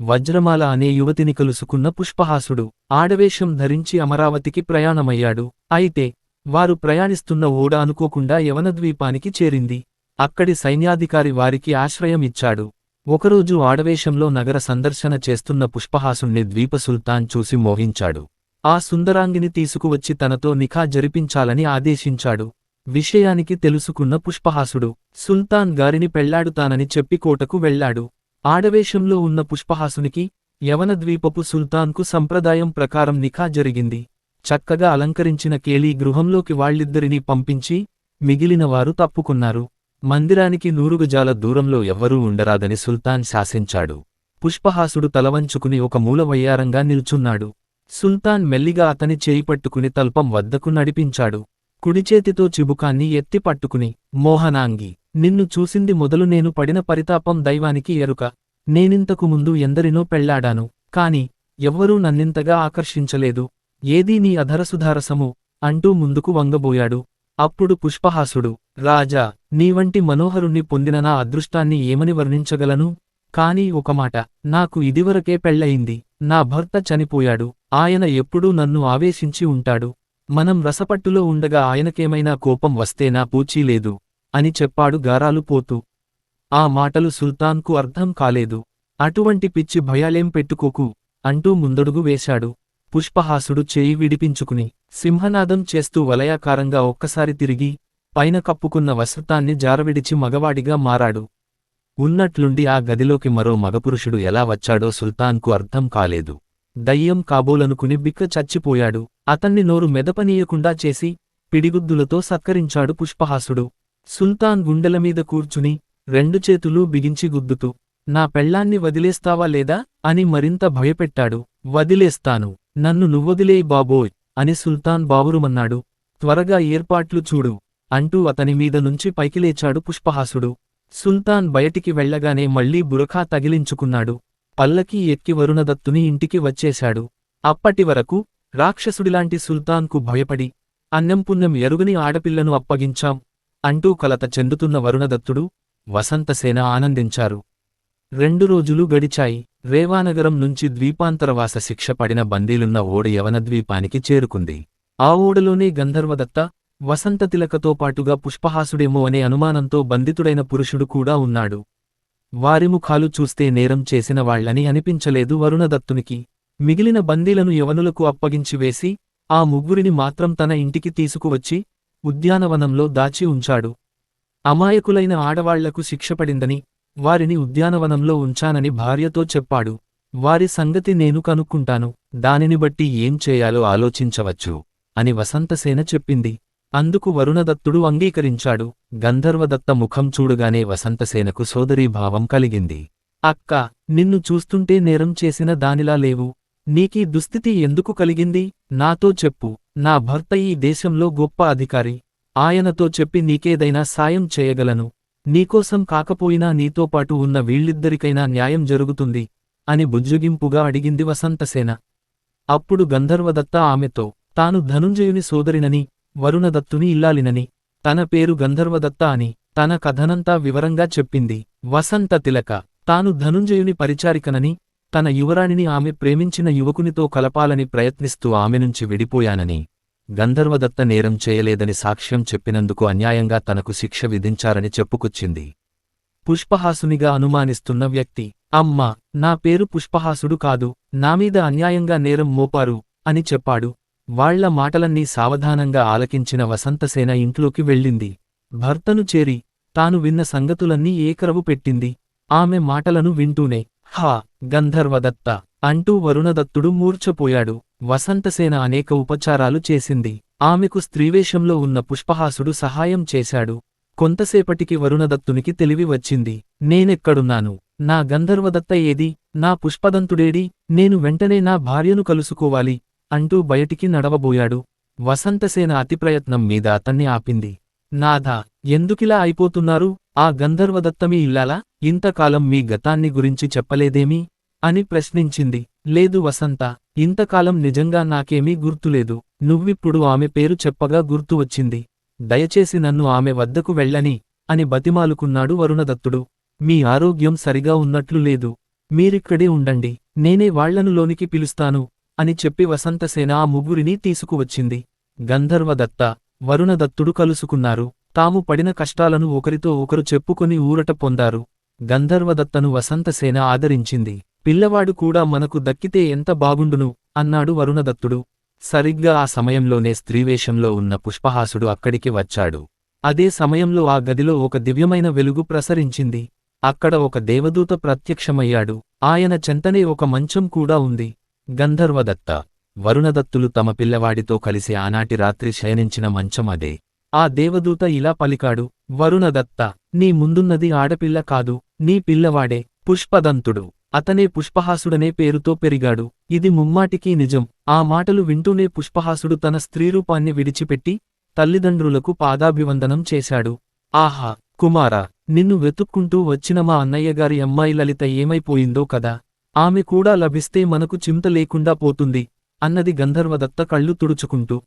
వజ్రమాల అనే యువతిని కలుసుకున్న పుష్పహాసుడు ఆడవేషం ధరించి అమరావతికి ప్రయాణమయ్యాడు. అయితే వారు ప్రయాణిస్తున్న ఓడ అనుకోకుండా యవనద్వీపానికి చేరింది. అక్కడి సైన్యాధికారి వారికి ఆశ్రయం ఇచ్చాడు. ఒకరోజు ఆడవేషంలో నగర సందర్శన చేస్తున్న పుష్పహాసుణ్ణి ద్వీప సుల్తాన్ చూసి మోహించాడు. ఆ సుందరాంగిని తీసుకువచ్చి తనతో నిఖా జరిపించాలని ఆదేశించాడు. విషయానికి తెలుసుకున్న పుష్పహాసుడు సుల్తాన్ గారిని పెళ్ళాడుతానని చెప్పి కోటకు వెళ్ళాడు ఆడవేషంలో ఉన్న పుష్పహాసునికి యవనద్వీపపు సుల్తాన్కు సంప్రదాయం ప్రకారం నిఖా జరిగింది. చక్కగా అలంకరించిన కేలీ గృహంలోకి వాళ్ళిద్దరినీ పంపించి మిగిలినవారు తప్పుకున్నారు. మందిరానికి నూరుగుజాల దూరంలో ఎవ్వరూ ఉండరాదని సుల్తాన్ శాసించాడు. పుష్పహాసుడు తలవంచుకుని ఒక మూలవయ్యారంగా నిల్చున్నాడు. సుల్తాన్ మెల్లిగా అతని చేయిపట్టుకుని తల్పం వద్దకు నడిపించాడు. కుడిచేతితో చిబుకాన్ని ఎత్తి పట్టుకుని మోహనాంగి నిన్ను చూసింది మొదలు నేను పడిన పరితాపం దైవానికి ఎరుక. నేనింతకు ముందు ఎందరినో పెళ్ళాడాను కాని ఎవ్వరూ నన్నింతగా ఆకర్షించలేదు. ఏదీ నీ అధరసుధారసము? అంటూ ముందుకు వంగబోయాడు. అప్పుడు పుష్పహాసుడు రాజా నీవంటి మనోహరుణ్ణి పొందిన నా అదృష్టాన్ని ఏమని వర్ణించగలను? కాని ఒక మాట నాకు ఇదివరకే పెళ్ళయింది నా భర్త చనిపోయాడు. ఆయన ఎప్పుడూ నన్ను ఆవేశించి ఉంటాడు. మనం రసపట్టులో ఉండగా ఆయనకేమైనా కోపం వస్తేనా పూచీలేదు అని చెప్పాడు గారాలు పోతూ. ఆ మాటలు సుల్తాన్కు అర్థం కాలేదు. అటువంటి పిచ్చి భయాలేం పెట్టుకోకు అంటూ ముందడుగు వేశాడు. పుష్పహాసుడు చేయి విడిపించుకుని సింహనాదం చేస్తూ వలయాకారంగా ఒక్కసారి తిరిగి పైన కప్పుకున్న వసతాన్ని జారవిడిచి మగవాడిగా మారాడు. ఉన్నట్లుండి ఆ గదిలోకి మరో మగపురుషుడు ఎలా వచ్చాడో సుల్తాన్కు అర్థం కాలేదు. దయ్యం కాబోలనుకుని బిక్క చచ్చిపోయాడు. అతన్ని నోరు మెదపనీయకుండా చేసి పిడిగుద్దులతో సత్కరించాడు పుష్పహాసుడు. సుల్తాన్ గుండెలమీద కూర్చుని రెండు చేతులూ బిగించి గుద్దుతూ నా పెళ్ళాన్ని వదిలేస్తావా లేదా అని మరింత భయపెట్టాడు. వదిలేస్తాను. నన్ను నువ్వొదిలేయి బాబోయ్ అని సుల్తాన్ బావురుమన్నాడు. త్వరగా ఏర్పాట్లు చూడు అంటూ అతని మీద నుంచి పైకిలేచాడు పుష్పహాసుడు. సుల్తాన్ బయటికి వెళ్ళగానే మళ్ళీ బురఖా తగిలించుకున్నాడు. పల్లకి ఎక్కి వరుణదత్తుని ఇంటికి వచ్చేశాడు. అప్పటివరకు రాక్షసుడిలాంటి సుల్తాన్కు భయపడి అన్నం పుణ్యం ఎరుగని ఆడపిల్లను అప్పగించాం అంటూ కలత చెందుతున్న వరుణదత్తుడు వసంతసేన ఆనందించారు. రెండు రోజులు గడిచాయి. రేవానగరం నుంచి ద్వీపాంతరవాస శిక్ష పడిన బందీలున్న ఓడ యవనద్వీపానికి చేరుకుంది. ఆ ఓడలోనే గంధర్వదత్త వసంతతిలకతో పాటుగా పుష్పహాసుడేమో అనే అనుమానంతో బంధితుడైన పురుషుడు కూడా ఉన్నాడు. వారి ముఖాలు చూస్తే నేరం చేసిన వాళ్ళని అనిపించలేదు వరుణదత్తునికి. మిగిలిన బందీలను యవనులకు అప్పగించివేసి ఆ ముగ్గురిని మాత్రం తన ఇంటికి తీసుకువచ్చి ఉద్యానవనంలో దాచి ఉంచాడు. అమాయకులైన ఆడవాళ్ళకు శిక్షపడిందని వారిని ఉద్యానవనంలో ఉంచానని భార్యతో చెప్పాడు. వారి సంగతి నేను కనుక్కుంటాను. దానిని బట్టి ఏం చేయాలో ఆలోచించవచ్చు అని వసంతసేన చెప్పింది. అందుకు వరుణదత్తుడు అంగీకరించాడు. గంధర్వదత్త ముఖం చూడుగానే వసంతసేనకు సోదరీభావం కలిగింది. అక్క నిన్ను చూస్తుంటే నేరం చేసిన దానిలా లేవు. నీకీ దుస్థితి ఎందుకు కలిగింది? నాతో చెప్పు. నా భర్త ఈ దేశంలో గొప్ప అధికారి. ఆయనతో చెప్పి నీకేదైనా సాయం చేయగలను. నీకోసం కాకపోయినా నీతో పాటు ఉన్న వీళ్ళిద్దరికైనా న్యాయం జరుగుతుంది అని బుజ్జుగింపుగా అడిగింది వసంతసేన. అప్పుడు గంధర్వదత్త ఆమెతో తాను ధనుంజయుని సోదరినని వరుణదత్తుని ఇల్లాలినని తన పేరు గంధర్వదత్త అని తన కథనంతా వివరంగా చెప్పింది. వసంత తిలక తాను ధనుంజయుని పరిచారికనని తన యువరాణిని ఆమె ప్రేమించిన యువకునితో కలపాలని ప్రయత్నిస్తూ ఆమె నుంచి విడిపోయానని గంధర్వదత్త నేరం చేయలేదని సాక్ష్యం చెప్పినందుకు అన్యాయంగా తనకు శిక్ష విధించారని చెప్పుకొచ్చింది. పుష్పహాసునిగా అనుమానిస్తున్న వ్యక్తి అమ్మా నా పేరు పుష్పహాసుడు కాదు నామీద అన్యాయంగా నేరం మోపారు అని చెప్పాడు. వాళ్ళ మాటలన్నీ సావధానంగా ఆలకించిన వసంతసేన ఇంట్లోకి వెళ్ళింది. భర్తను చేరి తాను విన్న సంగతులన్నీ ఏకరవు పెట్టింది. ఆమె మాటలను వింటూనే హా గంధర్వదత్త అంటూ వరుణదత్తుడు మూర్ఛపోయాడు. వసంతసేన అనేక ఉపచారాలు చేసింది. ఆమెకు స్త్రీవేషంలో ఉన్న పుష్పహాసుడు సహాయం చేశాడు. కొంతసేపటికి వరుణదత్తునికి తెలివి వచ్చింది. నేనెక్కడున్నాను? నా గంధర్వదత్త ఏది? నా పుష్పదంతుడేడి? నేను వెంటనే నా భార్యను కలుసుకోవాలి అంటూ బయటికి నడవబోయాడు. వసంతసేన అతిప్రయత్నం మీద అతన్ని ఆపింది. నాథా ఎందుకిలా అయిపోతున్నారు? ఆ గంధర్వదత్తమీ ఇల్లాలా? ఇంతకాలం మీ గతాన్ని గురించి చెప్పలేదేమీ? అని ప్రశ్నించింది. లేదు వసంత ఇంతకాలం నిజంగా నాకేమీ గుర్తులేదు. నువ్విప్పుడు ఆమె పేరు చెప్పగా గుర్తు వచ్చింది. దయచేసి నన్ను ఆమె వద్దకు వెళ్ళని అని బతిమాలుకున్నాడు వరుణదత్తుడు. మీ ఆరోగ్యం సరిగా ఉన్నట్లు లేదు. మీరిక్కడే ఉండండి. నేనే వాళ్ళను లోనికి పిలుస్తాను అని చెప్పి వసంతసేన ఆ ముగ్గురిని తీసుకువచ్చింది. గంధర్వదత్త వరుణదత్తుడు కలుసుకున్నారు. తాము పడిన కష్టాలను ఒకరితో ఒకరు చెప్పుకొని ఊరట పొందారు. గంధర్వదత్తను వసంతసేన ఆదరించింది. పిల్లవాడు కూడా మనకు దక్కితే ఎంత బాగుండును? అన్నాడు వరుణదత్తుడు. సరిగ్గా ఆ సమయంలోనే స్త్రీవేషంలో ఉన్న పుష్పహాసుడు అక్కడికి వచ్చాడు. అదే సమయంలో ఆ గదిలో ఒక దివ్యమైన వెలుగు ప్రసరించింది. అక్కడ ఒక దేవదూత ప్రత్యక్షమయ్యాడు. ఆయన చెంతనే ఒక మంచం కూడా ఉంది. గంధర్వదత్త వరుణదత్తులు తమ పిల్లవాడితో కలిసి ఆనాటి రాత్రి శయనించిన మంచం అదే. ఆ దేవదూత ఇలా పలికాడు వరుణదత్త నీ ముందున్నది ఆడపిల్ల కాదు నీ పిల్లవాడే పుష్పదంతుడు. అతనే పుష్పహాసుడనే పేరుతో పెరిగాడు. ఇది ముమ్మాటికీ నిజం. ఆ మాటలు వింటూనే పుష్పహాసుడు తన స్త్రీరూపాన్ని విడిచిపెట్టి తల్లిదండ్రులకు పాదాభివందనం చేశాడు. ఆహా కుమారా నిన్ను వెతుక్కుంటూ వచ్చిన మా అన్నయ్యగారి అమ్మాయి లలిత ఏమైపోయిందో కదా. ఆమె కూడా లభిస్తే మనకు చింత లేకుండా పోతుంది అన్నది గంధర్వదత్త కళ్ళు తుడుచుకుంటూ.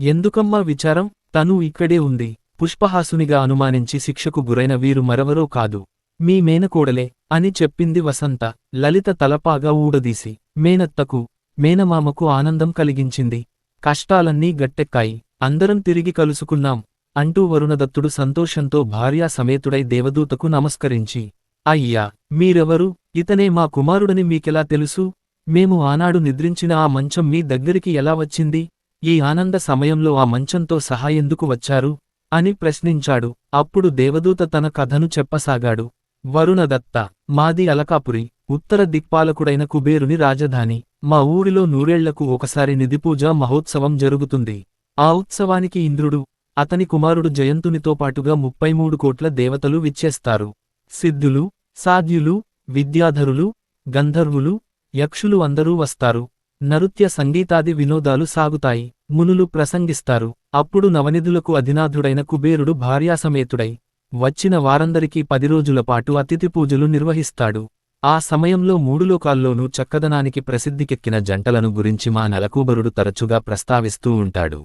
ఎందుకమ్మా విచారం? తను ఇక్కడే ఉంది. పుష్పహాసునిగా అనుమానించి శిక్షకు గురైన వీరు మరెవరో కాదు. మీ మేనకోడలే అని చెప్పింది వసంత. లలిత తలపాగా ఊడదీసి మేనత్తకు మేనమామకు ఆనందం కలిగించింది. కష్టాలన్నీ గట్టెక్కాయి. అందరం తిరిగి కలుసుకున్నాం అంటూ వరుణదత్తుడు సంతోషంతో భార్యా సమేతుడై దేవదూతకు నమస్కరించి అయ్యా మీరెవరు? ఇతనే మా కుమారుడని మీకెలా తెలుసు? మేము ఆనాడు నిద్రించిన ఆ మంచం మీ దగ్గరికి ఎలా వచ్చింది? ఈ ఆనంద సమయంలో ఆ మంచంతో సహా ఎందుకు వచ్చారు? అని ప్రశ్నించాడు. అప్పుడు దేవదూత తన కథను చెప్పసాగాడు. వరుణదత్త మాది అలకాపురి ఉత్తర దిక్పాలకుడైన కుబేరుని రాజధాని. మా ఊరిలో నూరేళ్ళకు ఒకసారి నిధిపూజ మహోత్సవం జరుగుతుంది. ఆ ఉత్సవానికి ఇంద్రుడు అతని కుమారుడు జయంతునితో పాటుగా ముప్పై మూడు కోట్ల దేవతలు విచ్చేస్తారు. సిద్ధులు సాధ్యులు విద్యాధరులు గంధర్వులు యక్షులు అందరూ వస్తారు. నృత్య సంగీతాది వినోదాలు సాగుతాయి. మునులు ప్రసంగిస్తారు. అప్పుడు నవనిధులకు అధినాథుడైన కుబేరుడు భార్యాసమేతుడై వచ్చిన వారందరికీ పది రోజుల పాటు అతిథి పూజలు నిర్వహిస్తాడు. ఆ సమయంలో మూడు లోకాల్లోనూ చక్కదనానికి ప్రసిద్ధికెక్కిన జంటలను గురించి మా నలకూబరుడు తరచుగా ప్రస్తావిస్తూ ఉంటాడు.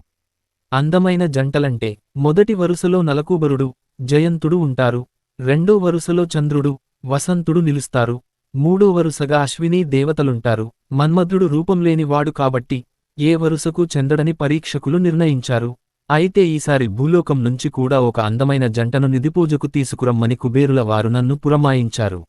అందమైన జంటలంటే మొదటి వరుసలో నలకూబరుడు జయంతుడు ఉంటారు. రెండో వరుసలో చంద్రుడు వసంతుడు నిలుస్తారు. మూడో వరుసగా అశ్వినీ దేవతలుంటారు. మన్మధుడు రూపంలేని వాడు కాబట్టి ఏ వరుసకు చెందడని పరీక్షకులు నిర్ణయించారు. అయితే ఈసారి భూలోకం నుంచి కూడా ఒక అందమైన జంటను నిధిపూజకు తీసుకురమ్మని కుబేరుల వారు నన్ను పురమాయించారు.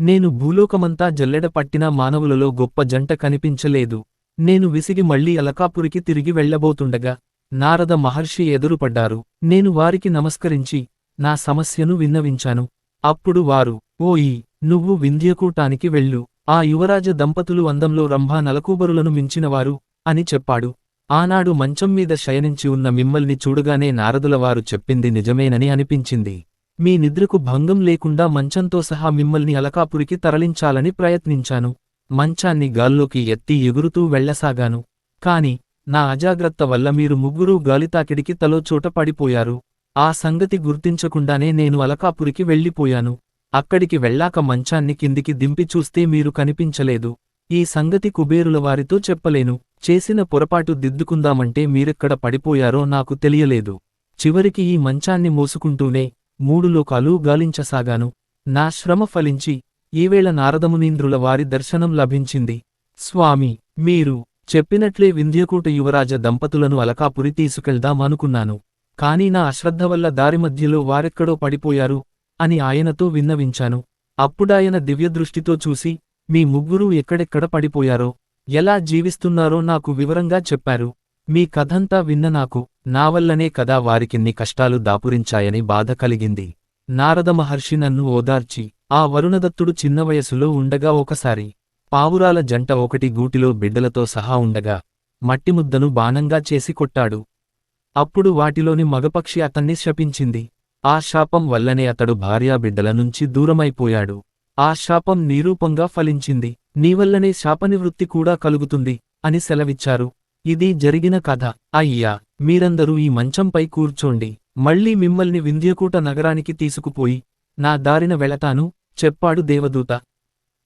నేను భూలోకమంతా జల్లెడ పట్టిన మానవులలో గొప్ప జంట కనిపించలేదు. నేను విసిగి మళ్ళీ అలకాపురికి తిరిగి వెళ్ళబోతుండగా నారద మహర్షి ఎదురుపడ్డారు. నేను వారికి నమస్కరించి నా సమస్యను విన్నవించాను. అప్పుడు వారు ఓయి నువ్వు వింధ్యకూటానికి వెళ్ళు. ఆ యువరాజ దంపతులు అందంలో రంభా నలకూబరులను మించినవారు అని చెప్పాడు. ఆనాడు మంచం మీద శయనించి ఉన్న మిమ్మల్ని చూడగానే నారదులవారు చెప్పింది నిజమేనని అనిపించింది. మీ నిద్రకు భంగం లేకుండా మంచంతో సహా మిమ్మల్ని అలకాపురికి తరలించాలని ప్రయత్నించాను. మంచాన్ని గాల్లోకి ఎత్తి ఎగురుతూ వెళ్ళసాగాను కాని నా అజాగ్రత్త వల్ల మీరు ముగ్గురూ గాలితాకిడికి తలోచోట పడిపోయారు. ఆ సంగతి గుర్తించకుండానే నేను అలకాపురికి వెళ్ళిపోయాను. అక్కడికి వెళ్ళాక మంచాన్ని కిందికి దింపి చూస్తే మీరు కనిపించలేదు. ఈ సంగతి కుబేరుల వారితో చెప్పలేను. చేసిన పొరపాటు దిద్దుకుందామంటే మీరెక్కడ పడిపోయారో నాకు తెలియలేదు. చివరికి ఈ మంచాన్ని మోసుకుంటూనే మూడు లోకాలు గాలించసాగాను. నా శ్రమ ఫలించి ఈవేళ నారదమునీంద్రుల వారి దర్శనం లభించింది. స్వామి మీరు చెప్పినట్లే వింధ్యకూట యువరాజ దంపతులను అలకాపురి తీసుకెళ్దామనుకున్నాను కానీ నా అశ్రద్ధ వల్ల దారి మధ్యలో వారెక్కడో పడిపోయారు. అని ఆయనతో విన్నవించాను. అప్పుడాయన దివ్యదృష్టితో చూసి మీ ముగ్గురూ ఎక్కడెక్కడ పడిపోయారో ఎలా జీవిస్తున్నారో నాకు వివరంగా చెప్పారు. మీ కథంతా విన్న నాకు నా వల్లనే కదా వారికిన్ని కష్టాలు దాపురించాయని బాధ కలిగింది. నారద మహర్షి నన్ను ఓదార్చి ఆ వరుణదత్తుడు చిన్న వయసులో ఉండగా ఒకసారి పావురాల జంట ఒకటి గూటిలో బిడ్డలతో సహా ఉండగా మట్టిముద్దను బాణంగా చేసి కొట్టాడు. అప్పుడు వాటిలోని మగపక్షి అతన్ని శపించింది. ఆ శాపం వల్లనే అతడు భార్యాబిడ్డల నుంచి దూరమైపోయాడు. ఆ శాపం నిరూపంగా ఫలించింది. నీవల్లనే శాపనివృత్తి కూడా కలుగుతుంది అని సెలవిచ్చారు. ఇది జరిగిన కథ. అయ్యా మీరందరూ ఈ మంచంపై కూర్చోండి. మళ్ళీ మిమ్మల్ని వింధ్యకూట నగరానికి తీసుకుపోయి నా దారిన వెళతాను చెప్పాడు దేవదూత.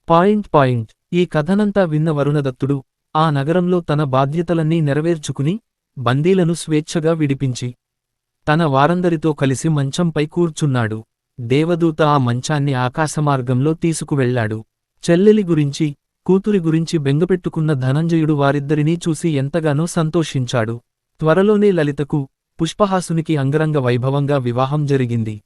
Point point. ఈ కథనంతా విన్న వరుణదత్తుడు ఆ నగరంలో తన బాధ్యతలన్నీ నెరవేర్చుకుని బందీలను స్వేచ్ఛగా విడిపించి తన వారందరితో కలిసి మంచంపై కూర్చున్నాడు. దేవదూత ఆ మంచాన్ని ఆకాశమార్గంలో తీసుకువెళ్ళాడు చెల్లెలి గురించి కూతురి గురించి బెంగపెట్టుకున్న ధనంజయుడు వారిద్దరినీ చూసి ఎంతగానో సంతోషించాడు. త్వరలోనే లలితకు పుష్పహాసునికి అంగరంగ వైభవంగా వివాహం జరిగింది.